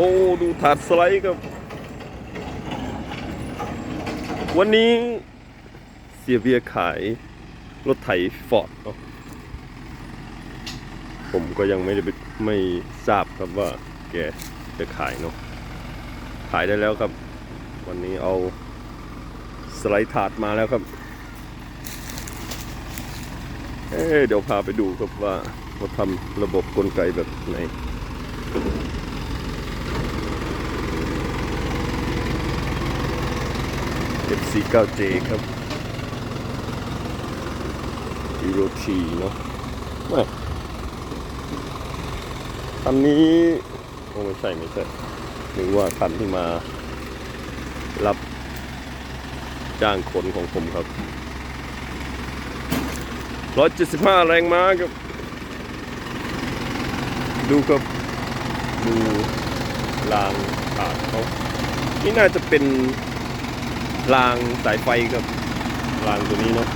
โอ้ ดูถาดสไลด์ครับ วันนี้เสียเบียขายรถไถฟอร์ดผมก็ยังไม่ได้ไม่ทราบครับว่าแกจะขายเนาะขายได้แล้วครับ วันนี้เอาสไลด์ถาดมาแล้วครับเอ๊ะเดี๋ยวพาไปดูครับว่าเขาทำระบบกลไกแบบไหน FC9J ครับ Euro T เนาะไม่คันนี้โอ้ไม่ใช่ไม่ใช่นึกว่าคันที่มารับจ้างขนของผมครับ 175 แรงม้าครับ ดูครับ ดูรางขาดเขานี่น่าจะเป็น รางสายไฟกับรางตัวนี้เนาะ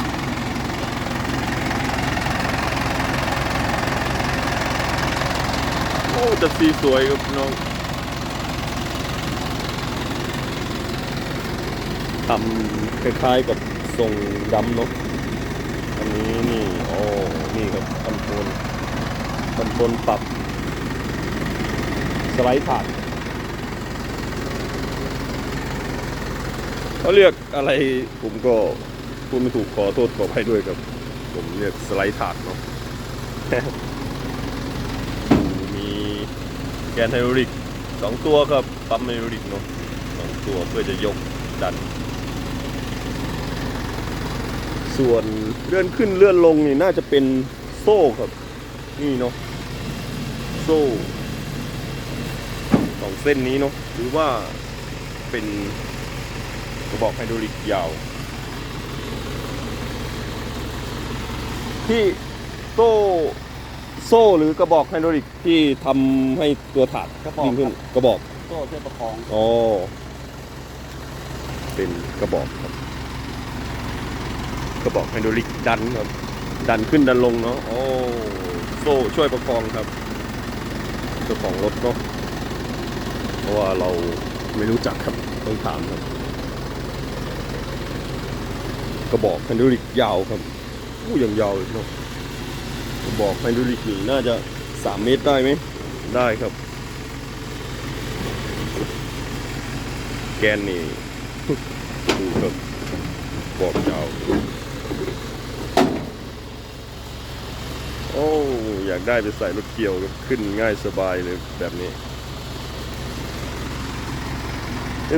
โอ้จะสีสวยครับน้องทำคล้ายๆกับทรงดำเนาะอันนี้นี่โอ้นี่ครับคอนโทรลคอนโทรลปรับสไลด์ผ่าน เขาเรียกอะไรผมก็พูดไม่ถูกขอโทษขออภัยด้วยครับ ผมเรียกสไลด์ถาดเนาะมีแกนไฮดรอลิกสองตัวครับปั๊มไฮดรอลิกเนาะสองตัวเพื่อจะยกดัน ส่วนเลื่อนขึ้นเลื่อนลงนี่น่าจะเป็นโซ่ครับ นี่เนาะโซ่สองเส้นนี้เนาะหรือว่าเป็นก ระบอกไฮดรอลิกยาว ที่โซ่โซ่หรือกระบอกไฮดรอลิกที่ทำให้ตัวถาดกระบอกยิ่งขึ้นครับ กระบอก โซ่ช่วยประคองอ๋อ เป็นกระบอกครับ กระบอกไฮดรอลิกดันครับ ดันขึ้นดันลงเนาะโอ้โซ่ช่วยประคองครับเจ้าของรถเนาะเพราะว่าเราไม่รู้จักครับต้องถามครับ กระบอกไฮดรอลิกยาวครับอู้ยังยาวเลยเนาะกระบอกไฮดรอลิกนี่น่าจะสามเมตรได้ไหมได้ครับ แกนนี่ดูครับบอกยาวโอ้อยากได้ไปใส่รถเกี่ยวครับขึ้นง่ายสบายเลยแบบนี้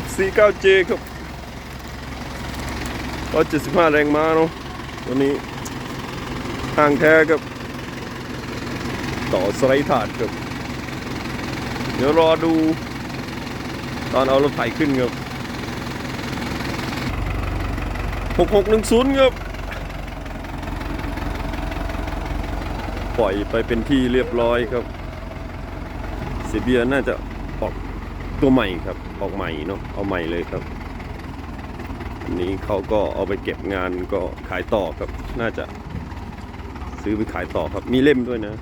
FC9J ครับ ร้อยเจ็ดสิบห้าแรงม้าเนาะตัวนี้ห่างแท้กับ ต่อสไลด์ถาดครับ เดี๋ยวรอดู ตอนเอารถไถขึ้นครับหกหกหนึ่งศูนย์ครับ ปล่อยไปเป็นที่เรียบร้อยครับเซเบียน่าจะออกตัวใหม่ครับ ออกใหม่เนาะเอาใหม่เลยครับ อันนี้เขาก็เอาไปเก็บงานก็ขายต่อครับ น่าจะซื้อไปขายต่อครับ มีเล่มด้วยนะ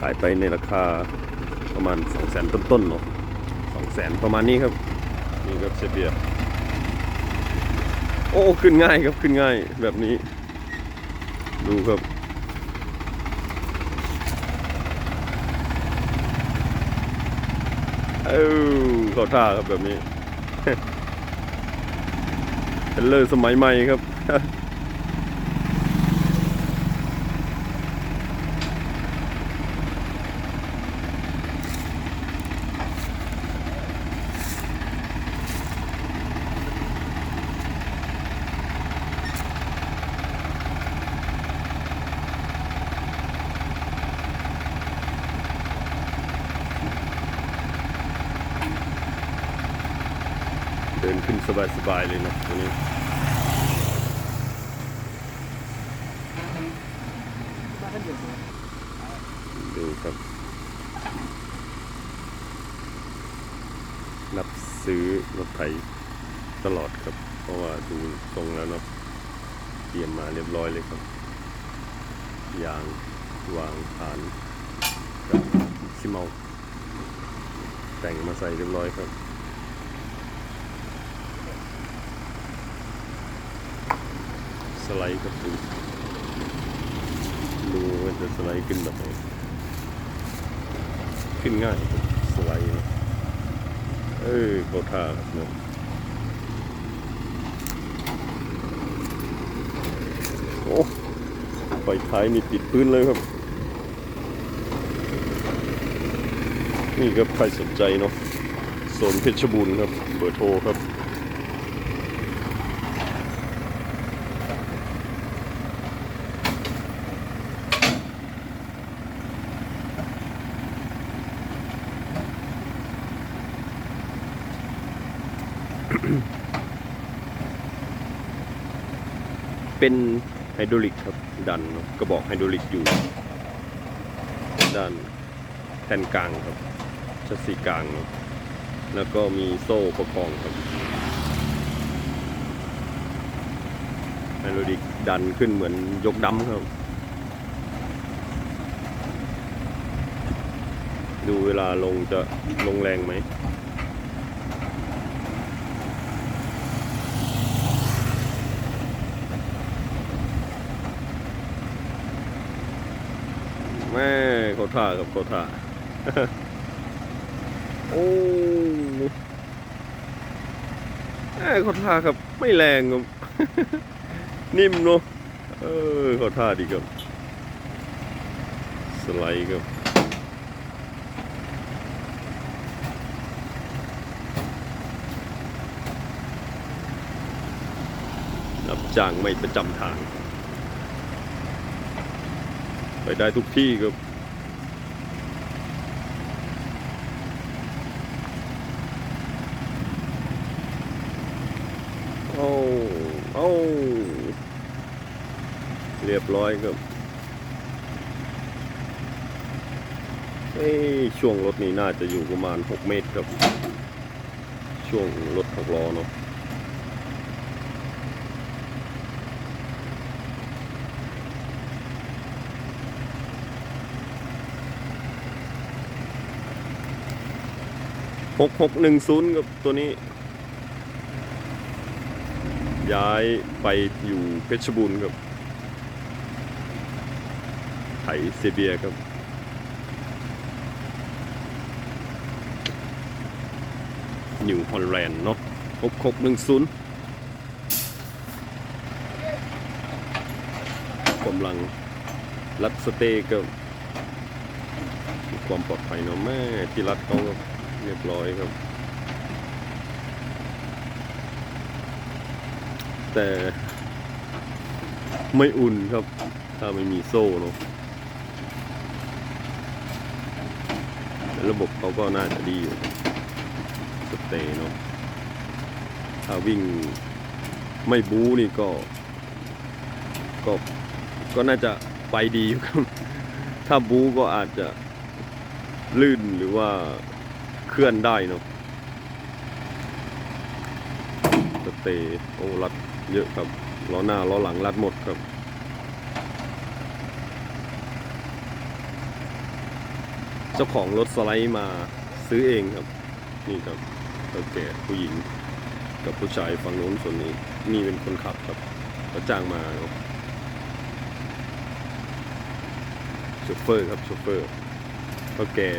ขายไปในราคาประมาณ2 0 0แสนต้นๆเนาะสองแสนประมาณนี้ครับ นี่ครับเซเบียโอ้ขึ้นง่ายครับขึ้นง่ายแบบนี้ ดูครับเอ้า เขาท่าครับแบบนี้ เทรลเลอร์สมัยใหม่ครับ ขึ้นสบายๆเลยนะตัวนี้ดูครับ นับซื้อรถไถตลอดครับ เพราะว่าดูทรงแล้วเนาะเตรียมมาเรียบร้อยเลยครับ ยางวางฐานกับชิเมา แต่งมาใส่เรียบร้อยครับ สไลด์ครับดูดูมันจะสไลด์ขึ้นแบบไหนขึ้นง่ายสไลด์เออเขาท่าครับเนาะโอ้ไฟท้ายนี่ติดพื้นเลยครับ นี่ครับใครสนใจเนาะโซนเพชรบูรณ์ครับ เบอร์โทรครับ เป็นไฮดรอลิกครับ ดันกระบอกไฮดรอลิกอยู่ ด้านแผ่นกลางครับชัสซีกลาง แล้วก็มีโซ่ประคองครับไฮดรอลิกดันขึ้นเหมือนยกดัมครับ ดูเวลาลงจะลงแรงไหม แม่เขาท่าครับเขาท่าโอ้แม่เขาท่าครับ ไม่แรงครับ นิ่มเนาะเออเขาท่าดีครับ สไลด์ครับรับจ้างไม่ประจำทาง ไปได้ทุกที่ครับโอ้โอ้เรียบร้อยครับเอ้ช่วงรถนี้น่าจะอยู่ประมาณ 6 เมตรครับ ช่วงรถหกล้อเนาะ หกหกหนึ่งศูนย์ครับตัวนี้ ย้ายไปอยู่เพชรบูรณ์ครับไถเซเบียครับนิวฮอลแลนด์เนาะหกหกหนึ่งศูนย์กำลังรัดสเตย์กับความปลอดภัยเนาะแม่ที่รัดเขาก็เรียบร้อยครับ แต่ไม่อุ่นครับ ถ้าไม่มีโซ่เนาะแต่ระบบเขาก็น่าจะดีอยู่สเตย์เนาะถ้าวิ่งไม่บู๊นี่ก็ ก็ก็น่าจะไปดีอยู่ครับ ถ้าบู๊ก็อาจจะลื่นหรือว่า เคลื่อนได้เนาะสเตย์โอ้รัดเยอะครับล้อหน้าล้อหลังรัดหมดครับเจ้าของรถสไลด์มาซื้อเองครับ นี่ครับเท่าแก่ผู้หญิง กับผู้ชายฝั่งโน้นส่วนนี้นี่เป็นคนขับครับเขาจ้างมาเนาะโชเฟอร์ครับโชเฟอร์ก็แก่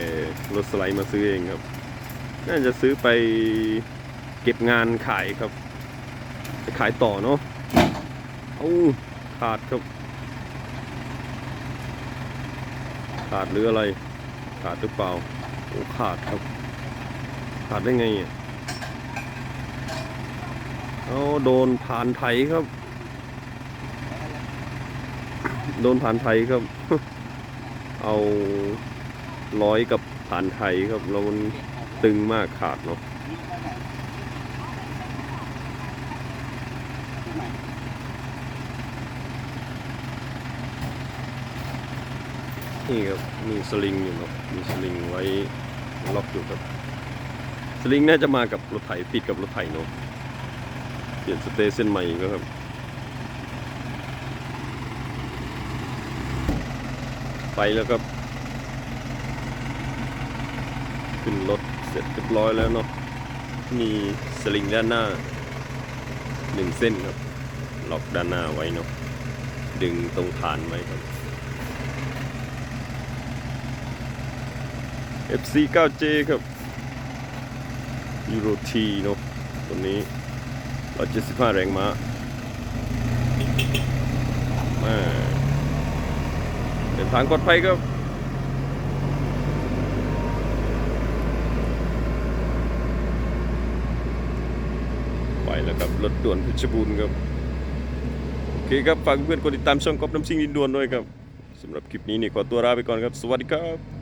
รถสไลด์มาซื้อเองครับ น่าจะซื้อไปเก็บงานขายครับ ไปขายต่อเนาะเอาขาดครับ ขาดหรืออะไร ขาดหรือเปล่าโอ้ขาดครับ ขาดได้ไงอะเอาโดนผ่านไถครับ โดนผ่านไถครับ เอาร้อยกับผ่านไทยครับแล้วมัน ตึงมากขาดเนาะนี่ครับมีสลิงอยู่เนาะมีสลิงไว้ล็อกอยู่ครับสลิงน่าจะมากับรถไถติดกับรถไถเนาะเปลี่ยนสเตย์เส้นใหม่อีก็ครับไปแล้วครับ ขึ้นรถ เสร็จเรียบร้อยแล้วเนาะมีสลิงด้านหน้าหนึ่งเส้นครับล็อกด้านหน้าไว้เนาะดึงตรงฐานไว้ครับ FC 9J ครับยูโรทีเนาะตัวนี้175แรงม้ามาเดินทางปลอดภัยครับ กับรถด่วนเพชรบูรณ์ครับโอเคครับฝากเพื่อนกดติดตามช่องก๊อฟน้ำซิ่งดินด่วนด้วยครับสำหรับคลิปนี้นี่ขอตัวลาไปก่อนครับ สวัสดีครับ